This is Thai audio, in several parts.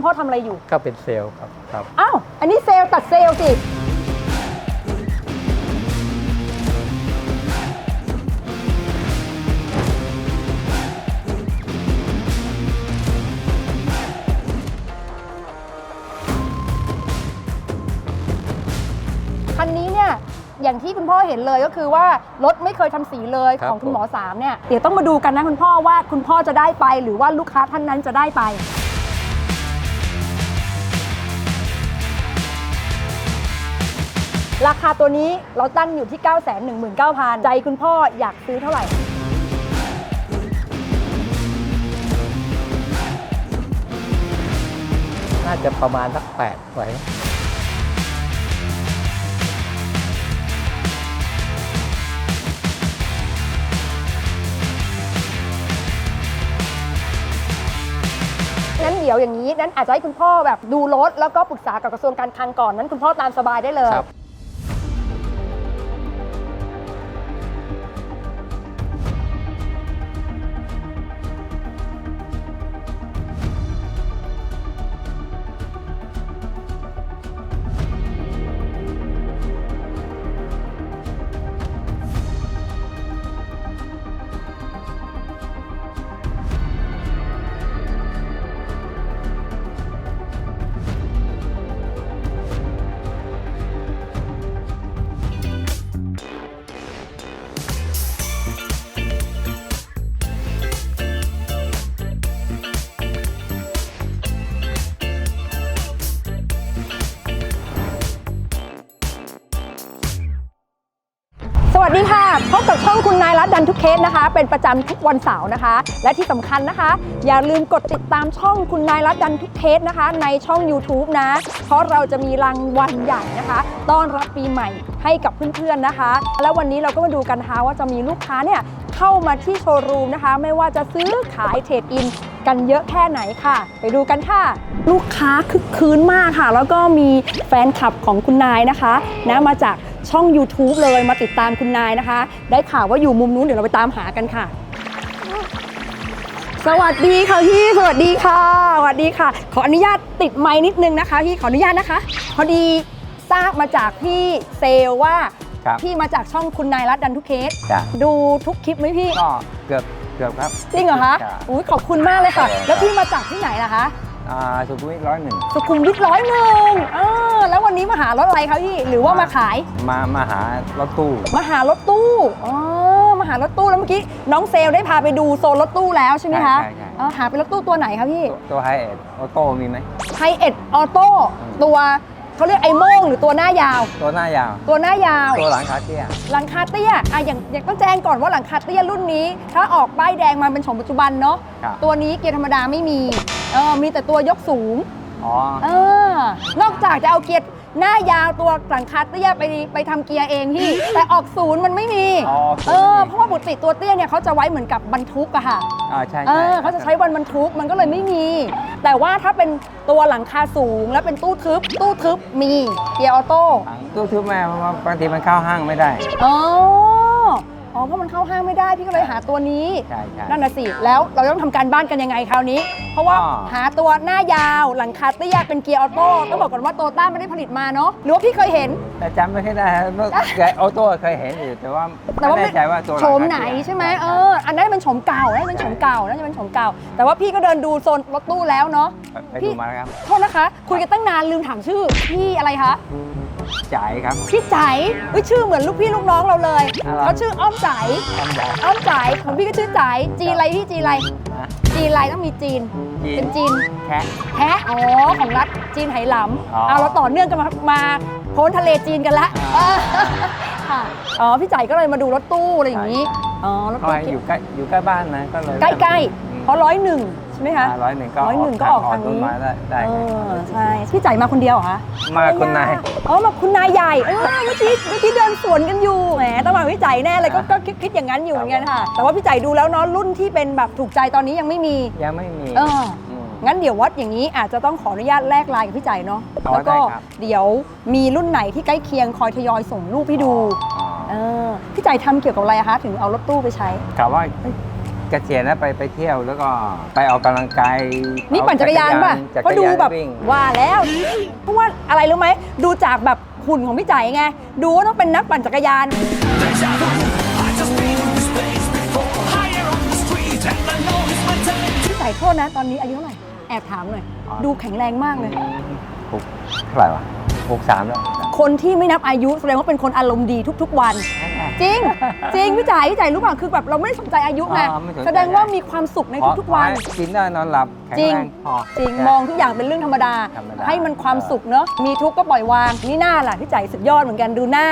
คุณพ่อทำอะไรอยู่ ก็เป็นเซลล์ครับครับ อ้าว อันนี้เซลล์ตัดเซลล์สิ คันนี้เนี่ย อย่างที่คุณพ่อเห็นเลยก็คือว่ารถไม่เคยทำสีเลยครับของคุณหมอผมสามเนี่ย เดี๋ยวต้องมาดูกันนะคุณพ่อว่าคุณพ่อจะได้ไป หรือว่าลูกค้าท่านนั้นจะได้ไป ราคาตัวนี้เราตั้งอยู่ที่ 9 1 9 0 0 0 ใจคุณพ่ออยากซื้อเท่าไหร่ น่าจะประมาณสักแปดไว้งั้นเดี๋ยวอย่างนี้นั้นอาจจะให้คุณพ่อแบบดูรถแล้วก็ปรึกษากับกระทรวงการคลังก่อนนั้นคุณพ่อตามสบายได้เลย รัตดันทุกเคสนะคะ เป็นประจำทุกวันเสาร์นะคะ และที่สำคัญนะคะ อย่าลืมกดติดตามช่องคุณนายรัตดันทุกเคสนะคะ ในช่อง YouTube นะ เพราะเราจะมีรางวัลใหญ่นะคะ ต้อนรับปีใหม่ให้กับเพื่อนๆนะคะ แล้ววันนี้เราก็มาดูกันนะคะว่าจะมีลูกค้าเนี่ยเข้ามาที่โชว์รูมนะคะ ไม่ว่าจะซื้อขายเทรดอินกันเยอะแค่ไหนค่ะ ไปดูกันค่ะ ลูกค้าคึกคืนมากค่ะ แล้วก็มีแฟนคลับของคุณนายนะคะนะมาจาก ช่อง YouTube เลยมาติดตามคุณนายนะคะ ได้ข่าวว่าอยู่มุมนู้นเดี๋ยวเราไปตามหากันค่ะ สวัสดีค่ะพี่สวัสดีค่ะสวัสดีค่ะ ขออนุญาตติดไม้นิดนึงนะคะพี่ขออนุญาตนะคะ พอดีทราบมาจากพี่เซลลว่าครับ พี่มาจากช่องคุณนายรัตดันทุกเคส จ้ะดูทุกคลิปไหมพี่ ก็เกือบเกือบครับ จริงเหรอคะ จ้ะ อุ้ยขอบคุณมากเลยค่ะ ครับ แล้วพี่มาจากที่ไหนล่ะคะ อ่าสุขุมวิทร้อยหนึ่งสุขุมวิทร้อยหนึ่งอ่าแล้ววันนี้มาหารถอะไรคะพี่ หรือว่ามาขาย มามาหารถตู้มาหารถตู้อ๋อมาหารถตู้แล้วเมื่อกี้น้องเซลลได้พาไปดูโซนรถตู้แล้วใช่ไหมคะใช่ใช่อ๋อหาเป็นรถตู้ตัวไหนคะพี่ตัวตัวไฮเอ็ดออโต้มีไหมไฮเอ็ดออโต้อืมตัว เขาเรียกไอโม่งหรือตัวหน้ายาว ตัวหน้ายาว ตัวหน้ายาว ตัวหลังคาเตี้ย หลังคาเตี้ยอะอย่างอย่างต้องแจ้งก่อนว่าหลังคาเตี้ยรุ่นนี้ ถ้าออกป้ายแดงมาเป็นของปัจจุบันเนาะครับ ตัวนี้เกียร์ธรรมดาไม่มีเออมีแต่ตัวยกสูงอ๋อ เออนอกจากจะเอาเกียร์ หน้ายาวตัวหลังคาเตี้ยไปไปทำเกียร์เองพี่ แต่ออกศูนย์มันไม่มี อ๋อเออ เพราะว่าปกติตัวเตี้ยเนี่ยเขาจะไว้เหมือนกับบรรทุกอะค่ะ อ่าใช่เอใช่อเขาจะใช้วันบรรทุกมันก็เลยไม่มี แต่ว่าถ้าเป็นตัวหลังคาสูงแล้วเป็นตู้ทึบ ตู้ทึบมีเกียร์ออโต้ ตู้ทึบแม่เพราะว่าบางทีมันเข้าห้างไม่ได้ อ๋อ อ๋อเพราะมันเข้าห้างไม่ได้พี่ก็เลยหาตัวนี้ ใช่ใช่ นั่นน่ะสิแล้วเราต้องทำการบ้านกันยังไงคราวนี้ เพราะว่าอ่าหาตัวหน้ายาวหลังคาเตี้ยเป็นเกียร์ออโต้ต้องบอกก่อนว่าโตต้าไม่ได้ผลิตมาเนาะหรือว่าพี่เคยเห็น แต่จำไม่ค่อยได้เมื่อแกออโต้เคยเห็นอยู่แต่ว่าแต่ว่าไม่แน่ใจว่าตัวลังโฉคามไหนเตี้ยใช่ไหมเอออันนั้นเป็นโฉมเก่านั่นเป็นโฉมเก่านั่นจะเป็นโฉมเก่า แต่ว่าพี่ก็เดินดูโซนรถตู้แล้วเนาะ ไปดูมาแล้วครับ โทษนะคะ คุยกันตั้งนานลืมถามชื่อพี่อะไรคะ จ่ายครับ พี่ใจายเอ้ยชื่อเหมือนลูกพี่ลูกน้องเราเลยอะไร เขาชื่ออ้อมใจายทำได้อ้อมใจายของพี่ก็ชื่อใจายจีนอะไรพี่จีนอะไรนะจีนอะไรต้องมีจีน จีน เป็นจีนแค่แพะอ๋อของรัฐจีนไหหลอ๋อำเอาเราต่อเนื่องกันมามาพ้นทะเลจีนกันละอ่าค่ะอ๋อพี่จ่ายก็เลยมาดูรถตู้อะไรอย่างนี้ใช่ อ๋อรถก็ตู้ให้อยู่ใกล้อยู่ใกล้บ้านนะก็เลยใกล้อืมๆเพราะร้อยหนึ่งใช่ ไหมคะอ่าร้อยหนึ่งก็ร้อยหนึ่งก็ออกทางนี้ ต้นไม้ได้ได้เอครับอใช่พี่จ่ายมาคนเดียวเหรอคะมาคุณนาย อ๋อมาคุณนายใหญ่เออเมื่อกี้เมื่อกี้เดินสวนกันอยู่แหมต้องมาพี่จ่ายแน่เลยก็อ่าก็คิดคิดอย่างนั้นอยู่เหมือนกันค่ะ แต่ว่าพี่จ่ายดูแล้วเนาะรุ่นที่เป็นแบบถูกใจตอนนี้ยังไม่มี ยังไม่มีเออ ม งั้นเดี๋ยววัดอย่างนี้อาจจะต้องขออนุญาตแลกไลน์กับพี่จ่ายเนาะอ๋อแล้วก็ได้ครับ เดี๋ยวมีรุ่นไหนที่ใกล้เคียงคอยทยอยส่งรูปให้ดูอ๋อเออพี่จ่ายทำเกี่ยวกับอะไรอะคะถึงเอารถตู้ไปใช้ กะว่าเอ้ย เกษียณแล้วไปไปเที่ยวแล้วก็ไปออกกำลังกายนี่ปั่นจักรยานป่ะจักก็รดูยานแบบวิ่งว่าแล้ว เพราะว่าอะไรรู้ไหมดูจากแบบหุ่นของพี่ใจายไง ดูว่าต้องเป็นนักปั่นจักรยานพี่ใจายโทษนะ ตอนนี้อายุเท่าไหร่แอบถามหน่อย ดูแข็งแรงมากเลยหกเท่าไหร่วะหกสามแล้ว คนที่ไม่นับอายุแสดงว่าเป็นคนอารมณ์ดีทุก ๆ วัน จริง จริงพี่จ่ายพี่จ่ายรู้เปล่าคือแบบเราไม่ได้สนใจอายุไงอ๋อไม่สนใจ แสดงว่ามีความสุขในทุกๆวัน ขอให้กินได้นอนหลับ แข็งจริง แรงพอจริงมองทุกอย่างเป็นเรื่องธรรมดา ธรรมดา ให้มันความสุขเนอะมีทุกข์ก็ปล่อยวาง นี่หน้าล่ะพี่จ่ายสุดยอดเหมือนกันดูหน้า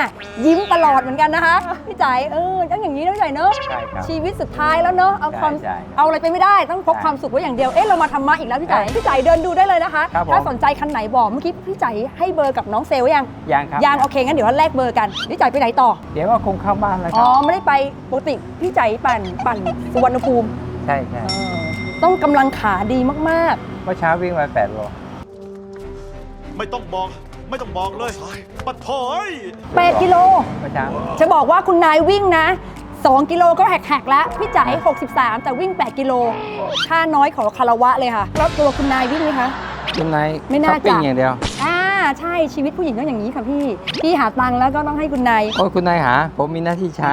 ยิ้มตลอดเหมือนกันนะคะ พี่จ่ายเออต้องอย่างนี้นะพี่จ่ายเนอะใช่ครับ ชีวิตสุดท้ายแล้วเนอะเอาความใช่ใช่เอาอะไรไปไม่ได้ต้องพกใช่ความสุขไว้อย่างเดียวเอ๊ะเรามาทำมาอีกแล้วพี่จ่ายพี่จ่ายเดินดูได้เลยนะคะ ครับผม ถ้าสนใจคันไหนบอกเมื่อกี้พี่จ่ายให้เบอร์กับน้องเซลล์ยังยังครับยังโอเคงั้นเดี๋ยวเราแลกเบอร์กันพี่จ่ายไปไหนต่อเดี๋ยวว่าคงเข้าบ้านแล้วคอ๋รัอบไม่ได้ไปปกติพี่ใจปั่นปั่นสุวรรณภูมิ ใช่ใช่ ต้องกำลังขาดีมากเมื่อเช้าวิ่งมาแปดโลไม่ต้องบอก ไม่ต้องบอกเลยปะโถยๆ 8 กิโล เมื่อเช้าจะบอกว่าคุณนายวิ่งนะ 2 กิโลก็แหกๆแล้ว พี่จ๋าย63 แต่วิ่ง 8 กิโลค่าน้อยขอคารวะเลยค่ะ แล้วตัวคุณนายวิ่งไหมคะ คุณนายไม่น่าช้อปปิ้งจะ อย่างเดียว อ่าใช่ชีวิตผู้หญิงต้องอย่างนี้ค่ะพี่ พี่หาตังค์แล้วก็ต้องให้คุณนาย โอ้ยคุณนายหา ผมมีหน้าที่ใช้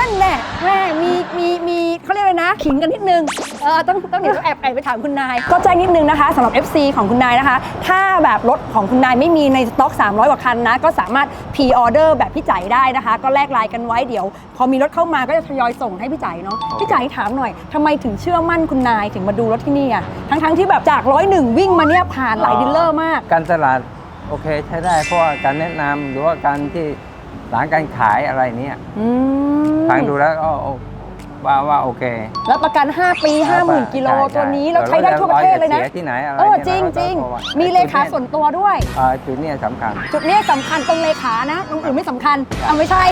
นั่นแหละแม่มีมีมีเขาเรียกอะไรนะ ขิงกันนิดนึงเออต้องต้องเดี๋ยวแอบแอบไปถามคุณนาย ก็แจ้งนิดนึงนะคะสำหรับ FC ของคุณนายนะคะ ถ้าแบบรถของคุณนายไม่มีในสต็อก 300 กว่าคันนะ ก็สามารถพ r ออเดอร์แบบพี่จ่ายได้นะคะ ก็แลกไลน์กันไว้เดี๋ยว พอมีรถเข้ามาก็จะทยอยส่งให้พี่จ่ายเนาะพี่จ่ายถามหน่อยทำไมถึงเชื่อมั่นคุณนายถึงมาดูรถที่นี่อะทั้งทั้งๆที่แบบจากร้อยหนึ่งวิ่งมาเนี่ยผ่านหลายดีลเลอร์มาก การตลาดโอเคใช้ได้เพราะว่าการแนะนำหรือว่าการที่ร้านการขายอะไรเนี่ยอืม ฟังดูแล้วก็ว่าว่าโอเค แล้วประกัน 5 ปี 50,000กิโลใช่ตัวนี้ใช่เราใช้ได้ทั่วประเทศเลยนะสีที่ไหนอะไรเออนี่ยจริงเราจริงโทว่ามีเลขาส่วนตัวด้วยอ่าจุดเนี้สำคัญ จุดเนี้ยสำคัญตรงเลขานะตรงอื่นไม่สำคัญอะไม่ใช่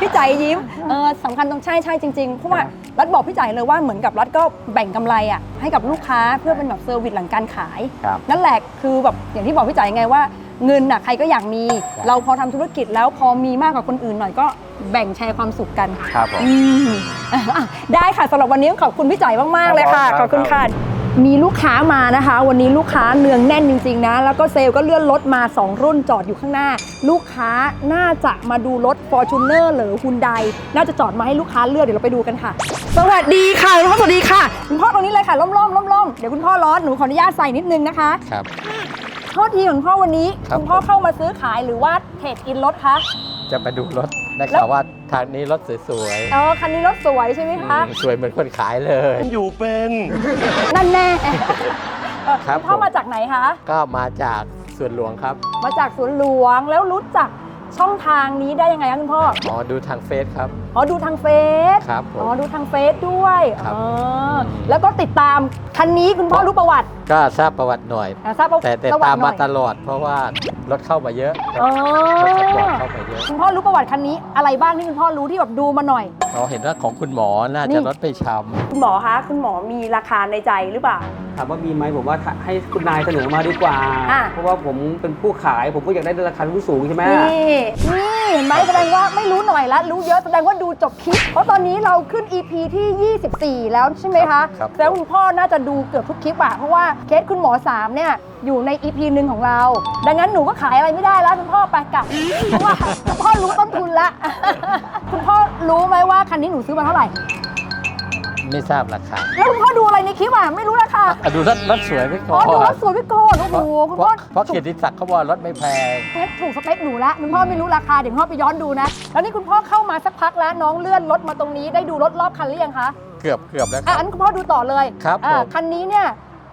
พี่ใจยิ้มเออสำคัญตรงใช่ใช่จริงๆเพราะว่ารัฐบอกพี่ใจเลยว่าเหมือนกับรัฐก็แบ่งกำไรอะให้กับลูกค้าเพื่อเป็นแบบเซอร์วิสหลังการขายครับนั่นแหละคือแบบอย่างที่บอกพี่ใจไงว่า เงินน่ะใครก็อยากมีครับเราพอทำธุรกิจแล้วพอมีมากกว่าคนอื่นหน่อยก็แบ่งแชร์ความสุขกันครับผม อืมอะได้ค่ะสำหรับวันนี้ขอบคุณพี่จ่ายมากๆเลยค่ะครับขอบคุณค่ะมีลูกค้ามานะคะ วันนี้ลูกค้าเนืองแน่นจริง ๆ นะ แล้วก็เซลล์ก็เลื่อนรถมา 2 รุ่นจอดอยู่ข้างหน้า ลูกค้าน่าจะมาดูรถ f o r t u n e r หรือ Hyundai น่าจะจอดมาให้ลูกค้าเลือกเดี๋ยวเราไปดูกันค่ะ สวัสดีค่ะคุณพ่อสวัสดีค่ะคุณพ่อตรงนี้เลยค่ะล่มๆล่มๆเดี๋ยวคุณพ่อร้อนหนูขออนุญาตใส่นิดนึงนะคะ ครับ โทษทีคุณพ่อวันนี้ครับ คุณพ่อเข้ามาซื้อขายหรือว่าเทรดอินรถคะ จะมาดูรถได้แล้ว ข่าวว่าทางนี้รถสวยเออคันนี้รถสวยใช่ไหมๆคะ อืมสวยเหมือนคนขายเลย อยู่เป็น นั่นแน่เอ่อครับณพ่อผม มาจากไหนคะ ก็มาจากส่วนหลวงครับ มาจากสวนหลวงแล้วรู้จัก ช่องทางนี้ได้ยังไงคะคุณพ่อ อ๋อดูทางเฟซครับ อ๋อ ดูทางเฟซครับผมอ๋อ ดูทางเฟซด้วยครับอ๋อแล้วก็ติดตามคันนี้คุณพ่อรู้ประวัติก็ทราบประวัติหน่อย อะทราบประแต่แต่ประวัตามติหน่มาอยตลอด เพราะว่ารถเข้ามาเยอะอ๋อรถสปอร์ตเข้ามาเยอะคุณพ่อรู้ประวัติคันนี้อะไรบ้างที่คุณพ่อรู้ที่แบบดูมาหน่อย เราเห็นว่าของคุณหมอน่านี่ จะรถไปชคุณหมอคะ คุณหมอมีราคาในใจหรือเปล่าถามว่ามีไหมผมว่าถ้าให้คุณนายเสนอมาดีกว่า อะ เพราะว่าผมเป็นผู้ขายผมก็อยากได้ราคาที่สูงใช่ไหมนี่นี่เห็นไหมแสดงว่าไม่รู้หน่อยละรู้เยอะแสดงว่าดูจบคลิป เพราะตอนนี้เราขึ้น EP ที่ 24 แล้วใช่ไหมคะครับ แล้วคุณพ่อน่าจะดูเกือบทุกคลิปอะเพราะว่าเคสคุณหมอ 3 เนี่ย อยู่ใน EP หนึ่งของเรา ดังนั้นหนูก็ขายอะไรไม่ได้แล้วคุณพ่อไปกลับเพราะว่าคุณพ่อรู้ต้นทุนละ คุณพ่อรู้ไหมว่าคันนี้หนูซื้อมาเท่าไหร่ำ ไม่ทราบราคาแล้วคุณพ่อดูอะไรในคลิปอะไม่รู้ราคาอะดูรถรถสวยไปก่อ๋ออนดูว่าสวยไปก่อนโอ้เพโหราะคุณเพพ่อราะเพราะเกียรติศักดิ์เขาบอกรถไม่แพงงั้นถูกสเปคหนูละคุณพ่อไม่รู้ราคาเดี๋ยวคุณพ่อไปย้อนดูนะ แล้วนี่คุณพ่อเข้ามาสักพักแล้วน้องเลื่อนรถมาตรงนี้ได้ดูรถรอบคันหรือยังคะ เกือบเกือบแล้วคอะรับ อันนคุณพ่อดูต่อเลยครับอะผมคันนี้เนี่ย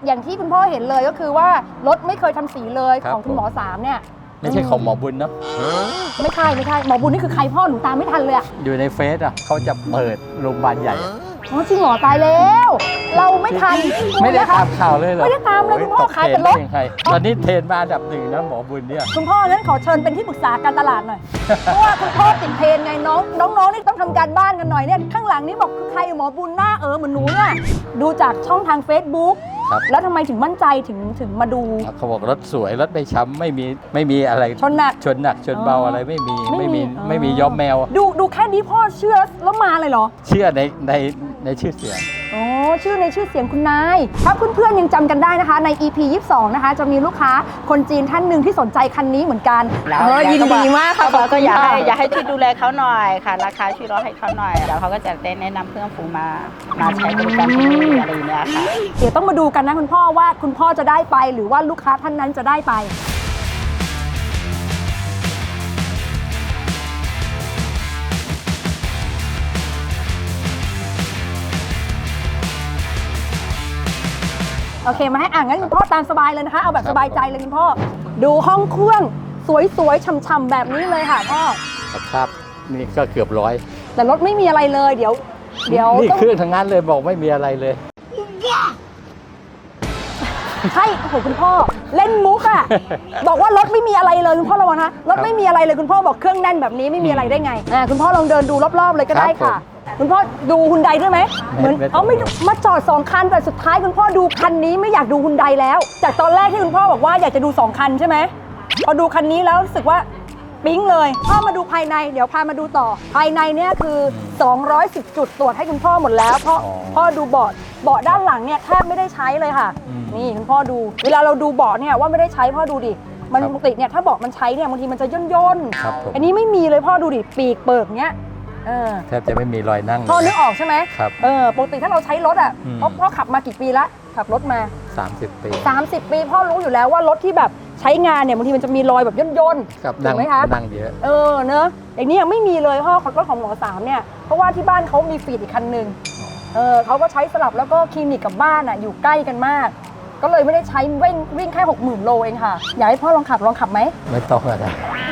อย่างที่คุณพ่อเห็นเลยก็คือว่ารถไม่เคยทำสีเลยครับของคุณหมอสามเนี่ยไม่ใช่ของหมอบุญเนาะไม่ใช่ไม่ใช่หมอบุญนี่คือใครพ่อหนูตามไม่ทันเลยอะอยู่ในเฟซอะเขาจะเปิดโรงพยาบาลใหญ่อะ อ๋อจริงเหรอตายแล้ว เราไม่ทันไม่ได้นะคะตามข่าวเลยเหรอไม่ได้ตามเลยคุณพ่อโยขายแต่รถตกเทนได้ยังไงตอนนี้เทรนมาอันดับหนึ่งนะหมอบุญเนี่ยคุณพ่องั้นขอเชิญเป็นที่ปรึกษาการตลาดหน่อยเพราะว่าคุณพ่อติดเทรนไงน้องน้องๆนี่ต้องทำการบ้านกันหน่อยเนี่ยข้างหลังนี่บอกคือใครหมอบุญหน้าเออเหมือนหนูเนี่ยดูจากช่องทาง Facebook ครับแล้วทำไมถึงมั่นใจถึงถึงมาดูเขาบอกรถสวยรถไม่ช้ำไม่มีไม่มีอะไรชนหนักชนหนักชนเบาอ๋อออะไรไม่มีไม่ไม่มีมีอ๋อไม่มีย้อมแมว ดูดูแค่นี้พ่อเชื่อแล้วมาเลยเหรอ เชื่อในใน ในชื่อเสียงอ๋อชื่อในชื่อเสียงคุณนาย ถ้าเพื่อนๆยังจำกันได้นะคะ ใน EP 22 นะคะ จะมีลูกค้าคนจีนท่านหนึ่งที่สนใจคันนี้เหมือนกันเออยินดีมากค่ะเขาบอกก็อยากให้ขบคุณค่ะ อยากให้ช่วยดูแลเขาหน่อยค่ะ ราคาช่วยลดให้เขาหน่อยเดี๋ยวเขาก็จะได้แนะนำเพื่อนฝูงมามาใช้บริการที่นี่อะไรอย่างเงี้ยค่ะ เดี๋ยวต้องมาดูกันนะคุณพ่อว่าคุณพ่อจะได้ไปหรือว่าลูกค้าท่านนั้นจะได้ไป โอเคมาให้อ่านงั้นคุณพ่อตามสบายเลยนะคะ เอาแบบครับสบายใจเลยคุณพ่อ ดูห้องเครื่องสวยๆช่ำๆแบบนี้เลยค่ะพ่อครับนี่ก็เกือบร้อย แต่รถไม่มีอะไรเลยเดี๋ยว เดี๋ยวนี่ต้องเครื่องทั้งนั้นเลยบอกไม่มีอะไรเลย ใช่โอ้โหคุณพ่อเล่นมุกอะบอกว่ารถไม่มีอะไรเลยคุณพ่อระวังนะรถไม่มีอะไรเลยคุณพ่อบอกเครื่องแน่นแบบนี้ไม่มีอะไรได้ไงอ่าคุณพ่อลองเดินดูรอบๆเลยก็ได้ครับค่ะ คุณพ่อดูฮุนไดด้วยไหมไม่เหมือนไม่ต้องเอาไม่มาจอดสองคันแต่สุดท้ายคุณพ่อดูคันนี้ไม่อยากดูฮุนไดแล้ว จากตอนแรกที่คุณพ่อบอกว่าอยากจะดูสองคันใช่ไหมพอดูคันนี้แล้วรู้สึกว่าปิ๊งเลยพ่อมาดูภายในเดี๋ยวพามาดูต่อ ภายในเนี่ยคือ 210 จุดตรวจให้คุณพ่อหมดแล้วเพราะ อ๋อ พ่อดูเบาะเบาะด้านหลังเนี่ยแทบไม่ได้ใช้เลยค่ะ อืมนี่คุณพ่อดู เวลาเราดูเบาะเนี่ยว่าไม่ได้ใช้พ่อดูดิมันครับปกติเนี่ยถ้าเบาะมันใช้เนี่ยบางทีมันจะย่นย่นๆครับผม อันนี้ไม่มีเลยพ่อดูดิปีกเปิกเนี้ย เออแทบจะไม่มีรอยนั่งพ่อเลนึยกออกใช่ไหมครับ เออปกติถ้าเราใช้รถอะอืม พ่อพ่อขับมากี่ปีละขับรถมา 30 ปี30 ปีพ่อรู้อยู่แล้วว่ารถที่แบบใช้งานเนี่ยบางทีมันจะมีรอยแบบย่นย่นๆครับถูนั่กงไหมคะ นั่งเยอะ เออเนอะอย่างนี้ยังไม่มีเลยพ่อรถของหมอสามเนี่ยเพราะว่าที่บ้านเขามีฟีดอีกคันหนึ่งเออเขาก็ใช้สลับแล้วก็คลินิกกับบ้านอะอยู่ใกล้กันมาก ก็เลยไม่ได้ใช้วิ่งวิ่งแค่60,000โลเองค่ะ อยากให้พ่อลองขับลองขับไหมไม่ต้องอะไร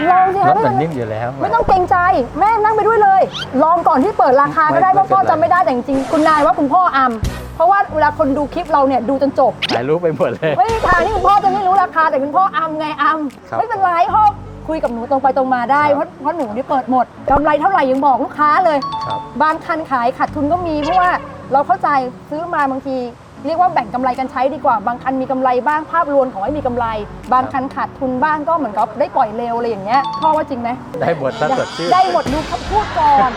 ลองสิรคะถมันนิ่มอยู่แล้ว ไม่ต้องเกรงใจแม่นั่งไปด้วยเลย ลองก่อนที่เปิดราคาก็ได้ไม่เพราะพ่อไม่เป็นไร จำไม่ได้แต่จริงๆคุณนายว่าคุณพ่ออัมเพราะว่าเวลาคนดูคลิปเราเนี่ยดูจนจบ ถ่ายรูปไปหมดเลย ไม่มีทางที่คุณพ่อจะไม่รู้ราคาแต่คุณพ่ออัมไงอัมครับไม่เป็นไรพ่อคุยกับหนูตรงไปตรงมาได้คเพรับ ราะเพราะหนูนี่เปิดหมดกำไรเท่าไหร่ยังบอกลูกค้าเลย ครับ บางคันขายขาดทุนก็มีเพราะว่าเราเข้าใจซื้อมาบางที เรียกว่าแบ่งกำไรกันใช้ดีกว่า บางคันมีกำไรบ้างภาพรวมของไม่มีกำไร บางคันขาดทุนบ้างก็เหมือนกับได้ปล่อยเร็วอะไรอย่างเงี้ยพ่อว่าจริงไหมได้หมดถ้าสดชื่นได้หมดดูคำพูดก่อน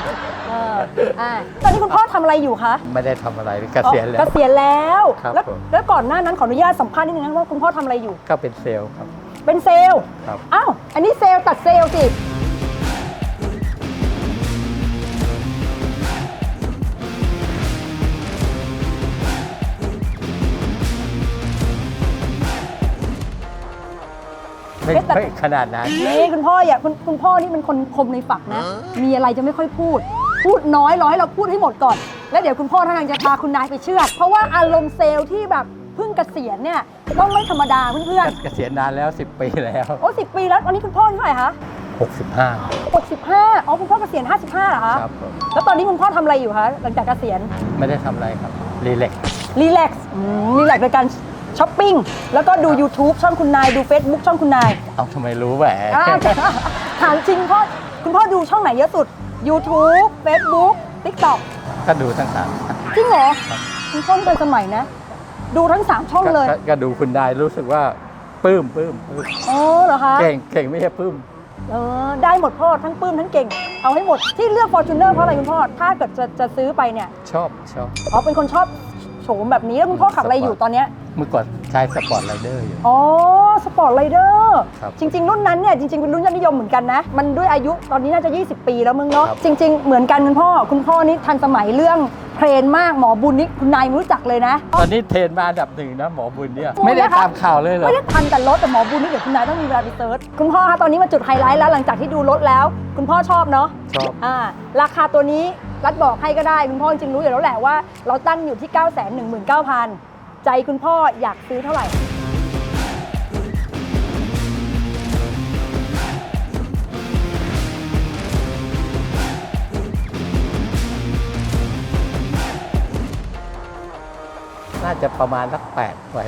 เอออ่าตอนนี้คุณพ่อทำอะไรอยู่คะ ไม่ได้ทำอะไรเกษียณแล้เกวษียณแล้วครับแล้วผมแล้วก่อนหน้านั้นขออนุญาตสัมภาษณ์นิดนึงนะว่าคุณพ่อทำอะไรอยู่ ก็เป็นเซลล์ครับ เป็นเซลล์ครับ อ้าว อันนี้เซลล์ตัดเซลล์สิ ไม่เอ๊ะแต่ไม่ขนาดนั้น นี่คุณพ่ออย่าคุณคุณพ่อนี่เป็นคนคมในฝักนะ มีอะไรจะไม่ค่อยพูด พูดน้อยร้อยเราพูดให้หมดก่อน แล้วเดี๋ยวคุณพ่อท่านจะพาคุณนายไปเชื่อดเพราะว่าอารมณ์เซลล์ที่แบบเพิ่งเกษียณเนี่ยต้องไม่ธรรมดาเพื่อนเกษียณนานแล้ว 10 ปีแล้ว ๆโอ้สิปีแล้วตอนนี้คุณพ่อเท่าไหร่คะ65 65อ๋อคุณพ่อเกษียณ55เหรอคะครับผมแล้วตอนนี้คุณพ่อทำอะไรอยู่คะหลังจากเกษียณไม่ได้ทำอะไรครับรีเล็กรีแลกซ์รีแลกซ์ในการ ช้อปปิ้ง แล้วก็ดู YouTube ช่องคุณนาย ดู Facebook ช่องคุณนายเอาทำไมรู้แหวอ่าถามจริงพ่อคุณพ่อดูช่องไหนเยอะสุด YouTube Facebook TikTok ก็ดูทั้งสามจริงเหรอคุณพ่อนี่เป็นสมัยนะ ดูทั้ง 3 ช่องเลยก็ก็ดูคุณได้รู้สึกว่าปลื้มปลื้มปลื้มอ๋อเหรอคะ เก่งเก่งไม่ใช่ปลื้ม เออได้หมดพ่อทั้งปลื้มทั้งเก่ง เอาให้หมดที่เลือก Fortuner เพราะอะไรคุณพ่อ ถ้าเกิดจะจะซื้อไปเนี่ยชอบชอบ อ๋อเป็นคนชอบโฉ มแบบนี้แล้วคุณพ่อขับอะไรอยู่ตอนเนี้ยเมื่อก่อนใช้สปอร์ตไรเดอร์อยู่ อ๋อสปอร์ตไรเดอร์ครับ จริง ๆ รุ่นนั้นเนี่ยจริงๆเป็นรุ่นยอดนิยมเหมือนกันนะ มันด้วยอายุตอนนี้น่าจะ 20 ปีแล้วมึงเนาะครับ จริง ๆ เหมือนกันคุณพ่อ คุณพ่อนี่ทันสมัยเรื่องเทรนมากหมอบุญนี่คุณนายไม่รู้จักเลยนะ ตอนนี้เทรนมาอันดับหนึ่งนะหมอบุญเนี่ยโอ้ยไม่ได้นะคะตามข่าวเลยเหรอ ไม่ได้ทันแต่รถแต่หมอบุญนี่เดี๋ยวคุณนายต้องมีเวลาไปเซิร์ชคุณพ่อคะตอนนี้มาจุดไฮไลท์แล้วหลังจากที่ดูรถแล้ว คุณพ่อชอบเนาะชอบ อ่าราคาตัวนี้ รัดบอกให้ก็ได้คุณพ่อจริงรู้อยู่แล้วแหละว่า เราตั้งอยู่ที่ 9 1 9 0 0 0 ใจคุณพ่ออยากซื้อเท่าไหร่ น่าจะประมาณสักแปดไว้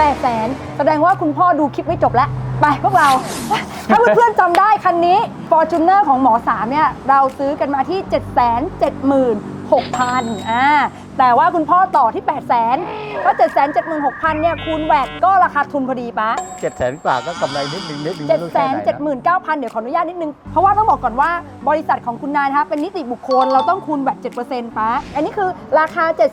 แปดแสนแสดงว่าคุณพ่อดูคลิปไม่จบแล้ว ไปพวกเรา ถ้าเพื่อนๆจำได้คันนี้ Fortuner ของหมอสามเนี่ย เราซื้อกันมาที่ 7 7 6 0 0 0อ่าแต่ว่าคุณพ่อต่อที่ 8 0 0 0 0 0ก็7 7 6 0 0 0เนี่ยคูณแวดก็ราคาทุนพอดีปะเจ็ดแสนกว่าก็กำไรนิดนึงนิดนึง7 ไม่รู้7แค่ไหนนะ9 0 0 0 เดี๋ยวขออนุญาตนิดนึง เพราะว่าต้องบอกก่อนว่าบริษัทของคุณนายนะคะเป็นนิติบุคคลเราต้องคูณแวด7%ปะอันนี้คือราคา 7 7 6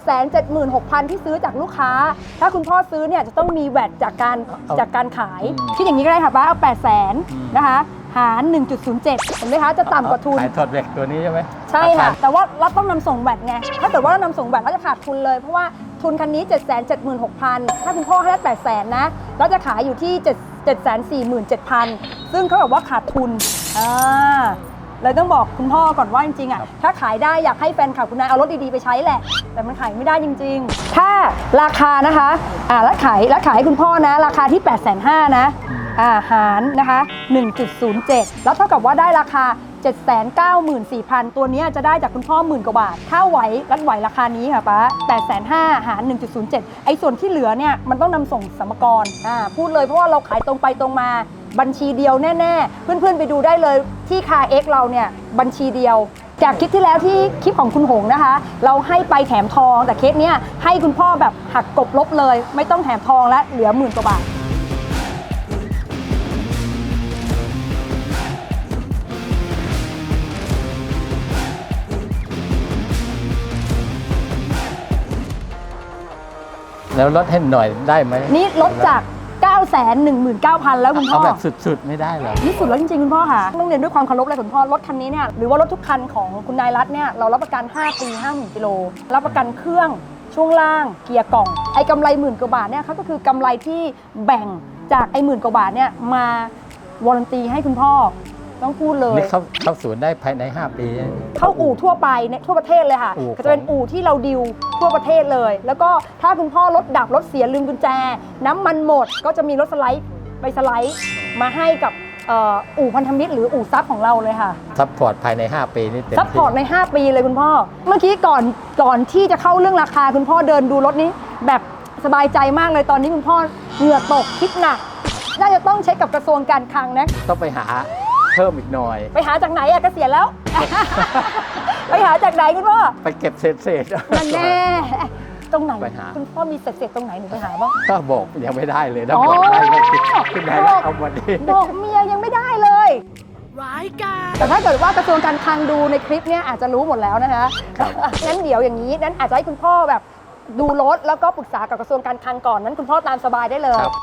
0 0 0 ที่ซื้อจากลูกค้า ถ้าคุณพ่อซื้อเนี่ยจะต้องมีแวดจากการจากการขายคิดอย่างนี้ก็ได้ค่ะป้าเอา 8 0 0 0 0 0นะคะ หาร 1.07 เห็นไหมคะจะต่ำกว่าทุน ขายถอดแบกตัวนี้ใช่ไหมใช่ค่ะราาแต่ว่าเราต้องนำส่งแบตไง ถ้าเกิดว่าเรานำส่งแบตเราจะขาดทุนเลย เพราะว่าทุนคันนี้ 7 7 6 0 0 0 ถ้าคุณพ่อให้ได้8 0 0 0 0นะ เราจะขายอยู่ที่ 7 7 4 7 0 0 0 ซึ่งเขาบอกว่าขาดทุนอ่าเลยต้องบอกคุณพ่อก่อนว่าจริงๆอะถ้าขายได้อยากให้แฟนคลับคุณนายเอารถดีๆไปใช้แหละ แต่มันขายไม่ได้จริง ๆ ถ้าราคานะคะอ่าแล้วขายแล้วขายให้คุณพ่อนะ ราคาที่ 8 5 0 0 0นะ อาหารนะคะ 1.07 แล้วเท่ากับว่าได้ราคา 794,000 ตัวนี้จะได้จากคุณพ่อหมื่นกว่าบาท ถ้าไหวรัดไหวราคานี้ค่ะป้า8,500หาร 1.07 ไอ้ส่วนที่เหลือเนี่ยมันต้องนำส่งสมกรอ่าพูดเลยเพราะว่าเราขายตรงไปตรงมาบัญชีเดียวแน่ๆ เพื่อนๆไปดูได้เลยที่คาเอ็กเราเนี่ยบัญชีเดียว จากคลิปที่แล้วที่คลิปของคุณหงนะคะ เราให้ไปแถมทองแต่เคสเนี้ยให้คุณพ่อแบบหักกบลบเลย ไม่ต้องแถมทองแล้วเหลือหมื่นกว่าบาท แล้วลดให้หน่อยได้ไหมนี่ลดจาก 9 1 9 0 0 0 แล้วคุณพ่เอาอ แบบสุดๆ ไม่ได้เหรอ นี่สุดแล้วจริงๆ คุณพ่อค่ะต้องเรียนด้วยความเคารพเลยคุณพ่อ รถคันนี้เนี่ยหรือว่ารถทุกคันของคุณนายรัตน์เนี่ยเรารับประกัน 5 ปี50,000กิโลรับประกันเครื่องช่วงล่าง เกียร์กล่อง ไอ้กำไรหมื่นกว่าบาทเนี่ยเขาก็คือกำไรที่แบ่งจากไอ้หมื่นกว่าบาทเนี่ยมาวารันตีให้คุณพ่อ ต้องพูดเลยนี่เข้าเข้าศูนย์ได้ภายใน 5 ปี เข้าอู่ทั่วไปในทั่วประเทศเลยค่ะ อู่ก็จะเป็นของอู่ที่เราดิวทั่วประเทศเลย แล้วก็ถ้าคุณพ่อรถดับรถเสียลืมกุญแจ น้ำมันหมดก็จะมีรถสไลด์ไปสไลด์มาให้กับเอ่ออู่พันธมิตรหรืออู่ซับของเราเลยค่ะ ซัพพอร์ตภายใน 5 ปีนี่เต็มซัพพที่อร์ตใน 5 ปีเลยคุณพ่อ เมื่อกี้ก่อนก่อนที่จะเข้าเรื่องราคาคุณพ่อเดินดูรถนี้ แบบสบายใจมากเลยตอนนี้คุณพ่อเหงื่อตกคิดหนัก น่าจะต้องเช็คกับกระทรวงการคลังนะ ต้องไปหา เพิ่มอีกหน่อย ไปหาจากไหนอะเกษียณแล้ว ไปหาจากไหนคุณพ่อไปเก็บเศษเศษๆ นั่นแน่ตรงไหนไปหา คุณพ่อมีเศษๆตรงไหนหนูไปหาบ้าง ก็บอกยังไม่ได้เลยนะอ๋อ บอกได้ก็คิดขึ้นได้แล้วเอาวันนี้ บอกเมียยังไม่ได้เลย ร้ายกาแต่ถ้าเกิดว่ากระทรวงการคลังดูในคลิปเนี้ยอาจจะรู้หมดแล้วนะคะครับ งั้นเดี๋ยวอย่างนี้นั้นอาจจะให้คุณพ่อแบบดูรถแล้วก็ปรึกษากับกระทรวงการคลังก่อนนั้นคุณพ่อตามสบายได้เลย ครับ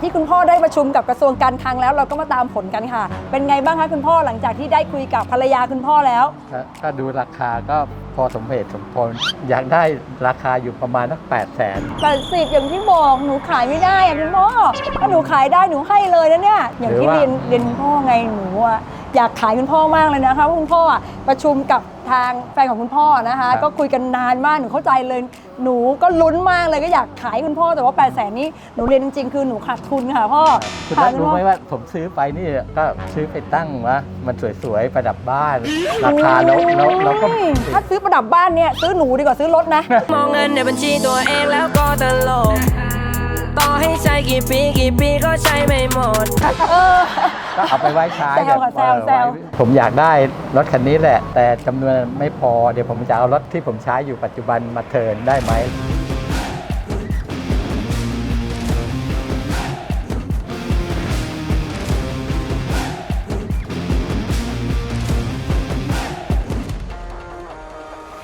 ที่คุณพ่อได้ประชุมกับกระทรวงการคลังแล้วเราก็มาตามผลกันค่ะ เป็นไงบ้างคะคุณพ่อหลังจากที่ได้คุยกับภรรยาคุณพ่อแล้ว ก็ก็ดูราคาก็พอสมเหตุสมผลอยากได้ราคาอยู่ประมาณสักแปดแสนแปดสิบอย่างที่บอกหนูขายไม่ได้อะคุณพ่อถ้าหนูขายได้หนูให้เลยนะเนี่ยอย่างที่หรือว่าเรียนเรียนคุณพ่อไงหนูอะ อยากขายคุณพ่อมากเลยนะคะเพราะคุณพ่ออะประชุมกับทางแฟนของคุณพ่อนะคะ ก็คุยกันนานมากหนูเข้าใจเลยหนูก็ลุ้นมากเลยก็อยากขายคุณพ่อแต่ว่า8ปดแสนนี้หนูเรียนจริงๆคือหนูขาดทุนค่ะพ่อคุณขานัดทคุณรู้พ่อไหมว่าผมซื้อไปนี่ก็ซื้อไปตั้งว่ามันสวยๆประดับบ้านราคาเราเราเราก็อืมถ้าซื้อประดับบ้านเนี่ยซื้อหนูดีกว่าซื้อรถนะมองเงินในบัญชีตัวเองแล้วก็ตลกต่อให้ใช้กี่ปีกี่ปีก็ใช้ไม่หมดเออ ก็เอาไปไว้ใช้แซแบบวค่ะแซวเออแซวไว้ผมอยากได้รถคันนี้แหละ แต่จำนวนไม่พอ เดี๋ยวผมจะเอารถที่ผมใช้อยู่ปัจจุบันมาเทิร์นได้ไหม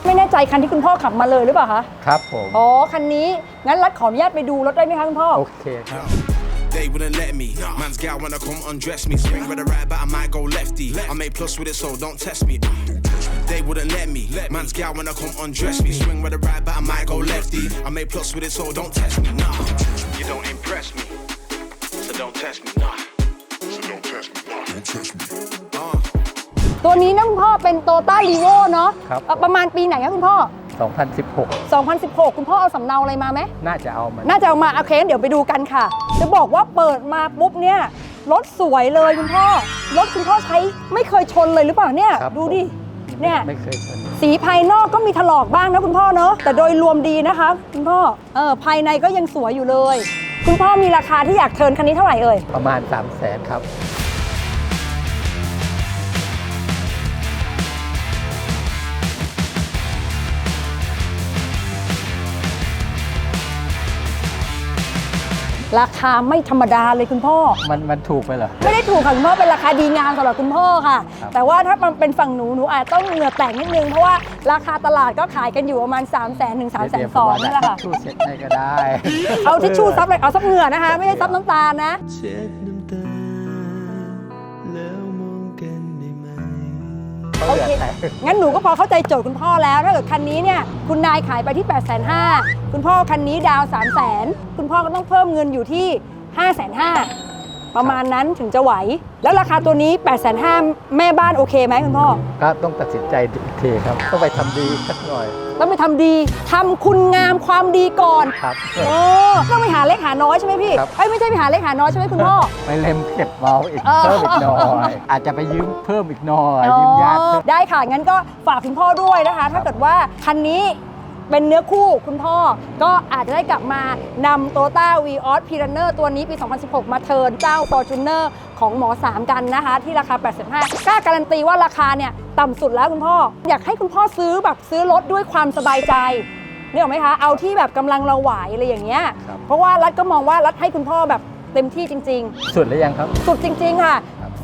ไม่แน่ใจคันที่คุณพ่อขับมาเลยหรือเปล่าคะ ครับผม อ๋อ คันนี้ งั้นรัดขออนุญาตไปดูรถได้ไหมคะคุณพ่อ โอเคครับ They wouldn't let me. Man's gal wanna come undress me. Swing with the right, but I might go lefty. I make plus with it, so don't test me. They wouldn't let me. Man's gal wanna come undress me. Swing with the right, but I might go lefty. I make plus with it, so don't test me. Nah, you don't impress me. So don't test me. Nah. So don't test me. Nah. Don't test me. Uh. ตัวนี้นะคุณพ่อเป็นโตต้ารีโวเนาะครับ เอ่อประมาณปีไหนคะคุณพ่อ 2016 2016 คุณพ่อเอาสำเนาอะไรมาไหม น่าจะเอามันน่าจะเอามาโอเคงั้นเดี๋ยวไปดูกันค่ะ จะบอกว่าเปิดมาปุ๊บเนี่ยรถสวยเลยคุณพ่อรถคุณพ่อใช้ไม่เคยชนเลยหรือเปล่าเนี่ย ครับ ดูดิเนี่ยไม่เคยชนสีภายนอกก็มีถลอกบ้างนะคุณพ่อเนาะแต่โดยรวมดีนะคะคุณพ่อเออภายในก็ยังสวยอยู่เลย คุณพ่อมีราคาที่อยากเทิร์นคันนี้เท่าไหร่เอ่ยประมาณ3 0 0แสนครับ ราคาไม่ธรรมดาเลยคุณพ่อ มันมันถูกไปเหรอ ไม่ได้ถูกค่ะคุณพ่อเป็นราคาดีงามสำหรับคุณพ่อค่ะ ครับ แต่ว่าถ้ามันเป็นฝั่งหนูหนูอาจต้องเหงื่อแตกนิดนึง เพราะว่าราคาตลาดก็ขายกันอยู่ประมาณ 3 0 0 0 0 0ถึง3 2 0 0 0 0นี่แหละค่ะ ชูเสร็จให้ก็ได้ เอาทิชชู่ซับเลยเอาซับเหงื่อนะคะ ไม่ใช่ซับน้ำตาลนะ เช็ดน้ โอเคงั้นหนูก็พอเข้าใจโจทย์คุณพ่อแล้วถ้าเกิดคันนี้เนี่ยคุณนายขายไปที่ 8 5 0 0 0คุณพ่อคันนี้ดาว 3 0 0 0 0 0 คุณพ่อก็ต้องเพิ่มเงินอยู่ที่ 5 5 0 0 0 ประมาณนั้นถึงจะไหว แล้วราคาตัวนี้8 5 0 0 0แม่บ้านโอเคไหมคุณพ่อก็ต้องตัดสินใจอีกทีครับ ต้องไปทำดีสักหน่อย ต้องไปทำดีทำคุณงามความดีก่อนครับ โอ้ต้องไปหาเล็กหาน้อยใช่ไหมพี่ครับ เอ้ยไม่ใช่ไปหาเล็กหาน้อยใช่ไหมคุณพ่อ ไปเล็มเก็บเมาอีกเออเพิ่มอีกหน่อย อาจจะไปยืมเพิ่มอีกหน่อย ยืมญาติเพิ่ม ได้ค่ะ งั้นก็ฝากคุณพ่อด้วยนะคะ ถ้าเกิดว่าคันนี้ เป็นเนื้อคู่คุณพ่อ ก็อาจจะได้กลับมานำโตต้าวีออสพีรันเนอร์ตัวนี้ปี 2016 มาเทิร์นเจ้า f o r t u n e r ของหมอ 3 กันนะคะ ที่ราคา 85กล้าการันตีว่าราคาเนี่ยต่ำสุดแล้วคุณพ่อ อยากให้คุณพ่อซื้อแบบซื้อรถด้วยความสบายใจนี่หรอกไหมคะ เอาที่แบบกำลังเราไหวอะไรอย่างเงี้ยครับเพราะว่ารัฐก็มองว่ารัฐให้คุณพ่อแบบเต็มที่จริง ๆ สุดหรือยังครับ สุดจริง ๆ ค่ะ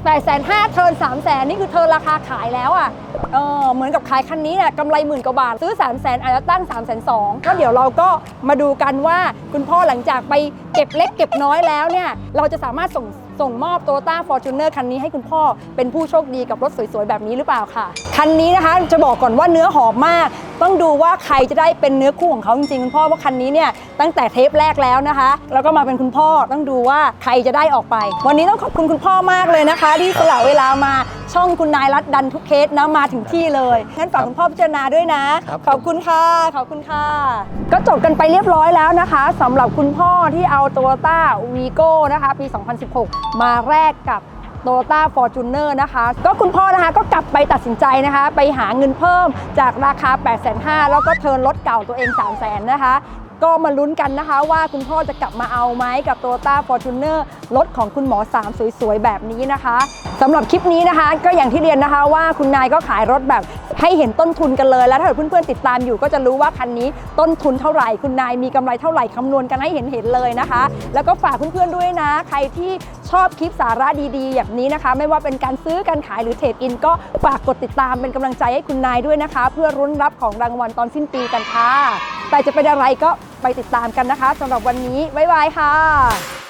ครับ8 5 0 0 0เทิร์น3 0 0 0 0นี่คือเทิร์นราคาขายแล้วอะเออเหมือนกับขายคันนี้เนี่ยกำไรหมื่นกว่าบาท ซื้อ 3 0 0 0 0 0อาจจะตั้ง 3 2 0 0 0ก็เดี๋ยวเราก็มาดูกันว่าคุณพ่อหลังจากไปเก็บเล็กเก็บน้อยแล้วเนี่ย เราจะสามารถส่งส่งมอบ Toyota Fortuner คันนี้ให้คุณพ่อเป็นผู้โชคดีกับรถสวยๆ แบบนี้หรือเปล่าค่ะ คันนี้นะคะจะบอกก่อนว่าเนื้อหอมมาก ต้องดูว่าใครจะได้เป็นเนื้อคู่ของเขาจริงๆ คุณพ่อว่าคันนี้เนี่ยตั้งแต่เทปแรกแล้วนะคะ แล้วก็มาเป็นคุณพ่อต้องดูว่าใครจะได้ออกไป วันนี้ต้องขอบคุณคุณพ่อมากเลยนะคะ ที่สละเวลามาช่องคุณนายรัตดันทุกเคสนะมาถึงที่เลยงั้นฝากคุณพ่อพิจารณาด้วยนะครับขอบคุณค่ะขอบคุณค่ะ ก็จบกันไปเรียบร้อยแล้วนะคะสำหรับคุณพ่อที่เอา t o y ต้ v ีโก้นะคะ ปี 2016มาแรกกับโตต้าฟอร์จูเนอร์นะคะ ก็คุณพ่อนะคะก็กลับไปตัดสินใจนะคะ ไปหาเงินเพิ่มจากราคา 8 5 0 0 0แล้วก็เทินรถเก่าตัวเอง 3 0 0 0 0 0นะคะก็มาลุ้นกันนะคะว่าคุณพ่อจะกลับมาเอาไหมกับ t o y ต้าฟอร์จูเนอร์รถของคุณหมอ 3 สวยๆ แบบนี้นะคะสำหรับคลิปนี้นะคะ ก็อย่างที่เรียนนะคะว่าคุณนายก็ขายรถแบบให้เห็นต้นทุนกันเลย แล้วถ้าเกิดเพื่อนๆติดตามอยู่ก็จะรู้ว่าคันนี้ต้นทุนเท่าไหร่ คุณนายมีกำไรเท่าไหร่คำนวณกันให้เห็นเห็นๆเลยนะคะ แล้วก็ฝากเพื่อนๆด้วยนะ ใครที่ชอบคลิปสาระดีๆ แบบนี้นะคะ ไม่ว่าเป็นการซื้อการขายหรือเทรดอิน ก็ฝากกดติดตามเป็นกำลังใจให้คุณนายด้วยนะคะ เพื่อรุ้นรับของรางวัลตอนสิ้นปีกันค่ะแต่จะเป็นอะไรก็ ไปติดตามกันนะคะสำหรับวันนี้บ๊ายบายค่ะ